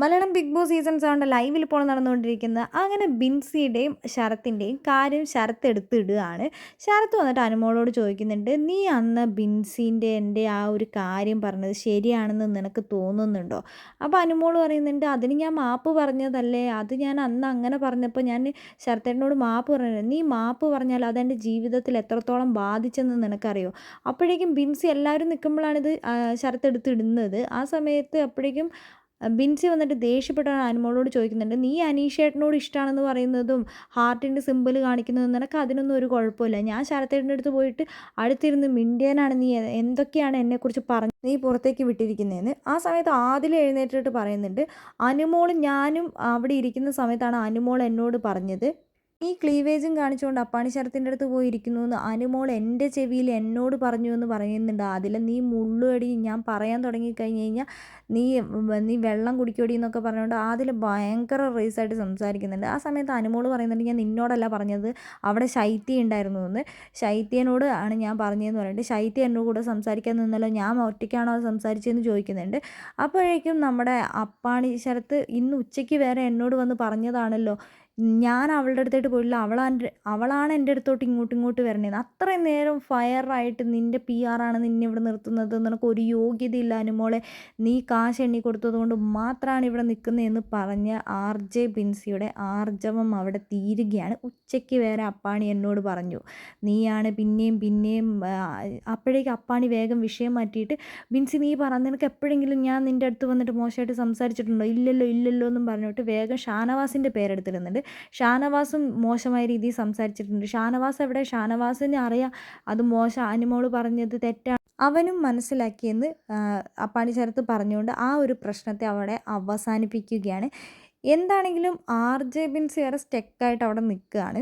Malayalam big boss season സെവന്റെ ലൈവിൽ ഇപ്പോൾ നടന്നുകൊണ്ടിരിക്കുന്നത് അങ്ങനെ ബിൻസിയുടെയും ശരത്തിന്റെയും കാര്യം ശരത്ത് എടുത്തിടുകയാണ്. ശരത്ത് വന്നിട്ട് അനുമോളോട് ചോദിക്കുന്നുണ്ട് നീ അന്ന് ബിൻസിന്റെ എന്റെ ആ ഒരു കാര്യം പറഞ്ഞത് ശരിയാണെന്ന് നിനക്ക് തോന്നുന്നുണ്ടോ? അപ്പോൾ അനുമോൾ പറയുന്നുണ്ട് അതിന് ഞാൻ മാപ്പ് പറഞ്ഞതല്ലേ? അത് ഞാൻ അന്ന് അങ്ങനെ പറഞ്ഞപ്പോൾ ഞാൻ ശരത്തേട്ടനോട് മാപ്പ് പറഞ്ഞു നീ മാപ്പ് പറഞ്ഞാൽ അതെന്റെ ജീവിതത്തിൽ എത്രത്തോളം ബാധിച്ചെന്ന് നിനക്കറിയോ? അപ്പോഴേക്കും ബിൻസി എല്ലാവരും നിൽക്കുമ്പോഴാണിത് ശരത്ത് എടുത്തിടുന്നത്. ആ സമയത്ത് അപ്പോഴേക്കും ബിൻസി വന്നിട്ട് ദേഷ്യപ്പെട്ടാണ് അനുമോളോട് ചോദിക്കുന്നുണ്ട് നീ അനീഷേട്ടനോട് ഇഷ്ടമാണെന്ന് പറയുന്നതും ഹാർട്ടിന്റെ സിമ്പിൾ കാണിക്കുന്നതും നിനക്ക് അതിനൊന്നും ഒരു കുഴപ്പമില്ല. ഞാൻ ശരത്തേട്ടന്റെ അടുത്ത് പോയിട്ട് അടുത്തിരുന്ന് മിണ്ടിയനാണ് നീ. എന്തൊക്കെയാണ് എന്നെക്കുറിച്ച് പറഞ്ഞ് നീ പുറത്തേക്ക് വിട്ടിരിക്കുന്നതെന്ന്? ആ സമയത്ത് ആദ്യം എഴുന്നേറ്റിട്ട് പറയുന്നുണ്ട് അനുമോൾ ഞാനും അവിടെ ഇരിക്കുന്ന സമയത്താണ് അനുമോൾ എന്നോട് പറഞ്ഞത്. ഈ ക്ലീവേജും കാണിച്ചുകൊണ്ട് അപ്പാണി ശരത്തിന്റെ അടുത്ത് പോയിരിക്കുന്നു എന്ന് അനുമോൾ എന്റെ ചെവിയിൽ എന്നോട് പറഞ്ഞു എന്ന് പറയുന്നുണ്ട്. അതിൽ നീ മുള്ളുകടി ഞാൻ പറയാൻ തുടങ്ങിക്കഴിഞ്ഞ് കഴിഞ്ഞാൽ നീ നീ വെള്ളം കുടിക്കോടി എന്നൊക്കെ പറഞ്ഞുകൊണ്ട് അതിൽ ഭയങ്കര റേസായിട്ട് സംസാരിക്കുന്നുണ്ട്. ആ സമയത്ത് അനുമോൾ പറയുന്നുണ്ട് ഞാൻ നിന്നോടല്ല പറഞ്ഞത് അവിടെ ശൈത്യ ഉണ്ടായിരുന്നു എന്ന്. ശൈത്യനോട് ആണ് ഞാൻ പറഞ്ഞതെന്ന് പറഞ്ഞിട്ട് ശൈത്യ എന്നോട് കൂടെ സംസാരിക്കാൻ നിന്നല്ലോ ഞാൻ ഒറ്റയ്ക്കാണോ സംസാരിച്ചതെന്ന് ചോദിക്കുന്നുണ്ട്. അപ്പോഴേക്കും നമ്മുടെ അപ്പാണി ശരത്ത് ഇന്ന് ഉച്ചയ്ക്ക് വേറെ എന്നോട് വന്ന് പറഞ്ഞതാണല്ലോ. ഞാൻ അവളുടെ അടുത്തായിട്ട് പോയില്ല. അവളാന്റെ അവളാണ് എന്റെ അടുത്തോട്ട് ഇങ്ങോട്ട് ഇങ്ങോട്ട് വരണേന്ന് അത്രയും നേരം ഫയറായിട്ട് നിന്റെ പി ആറാണ് നിന്നെ ഇവിടെ നിർത്തുന്നത് നിനക്ക് ഒരു യോഗ്യതയില്ല അനുമോളെ നീ കാശ് എണ്ണി കൊടുത്തത് കൊണ്ട് മാത്രമാണ് ഇവിടെ നിൽക്കുന്നതെന്ന് പറഞ്ഞ ആർ ജെ ബിൻസിയുടെ ആർജവം അവിടെ തീരുകയാണ്. ഉച്ചയ്ക്ക് വേറെ അപ്പാണി എന്നോട് പറഞ്ഞു. നീയാണ് പിന്നെയും പിന്നെയും അപ്പോഴേക്ക് അപ്പാണി വേഗം വിഷയം മാറ്റിയിട്ട് ബിൻസി നീ പറ നിനക്ക് എപ്പോഴെങ്കിലും ഞാൻ നിന്റെ അടുത്ത് വന്നിട്ട് മോശമായിട്ട് സംസാരിച്ചിട്ടുണ്ടോ? ഇല്ലല്ലോ ഇല്ലല്ലോ എന്നും പറഞ്ഞിട്ട് വേഗം ഷാനവാസിന്റെ പേരെടുത്തിരുന്നുണ്ട് ഷാനവാസും മോശമായ രീതിയിൽ സംസാരിച്ചിട്ടുണ്ട്. ഷാനവാസ് എവിടെ? ഷാനവാസിന് അറിയാം. അത് മോശം അനുമോൾ പറഞ്ഞത് തെറ്റാണ്. അവനും മനസ്സിലാക്കിയെന്ന് അപ്പാണി ചേർത്ത് പറഞ്ഞുകൊണ്ട് ആ ഒരു പ്രശ്നത്തെ അവിടെ അവസാനിപ്പിക്കുകയാണ്. എന്താണെങ്കിലും ആർ ജെ ബിൻസ് ഏറെ സ്റ്റെക്കായിട്ട് അവിടെ നിൽക്കുകയാണ്.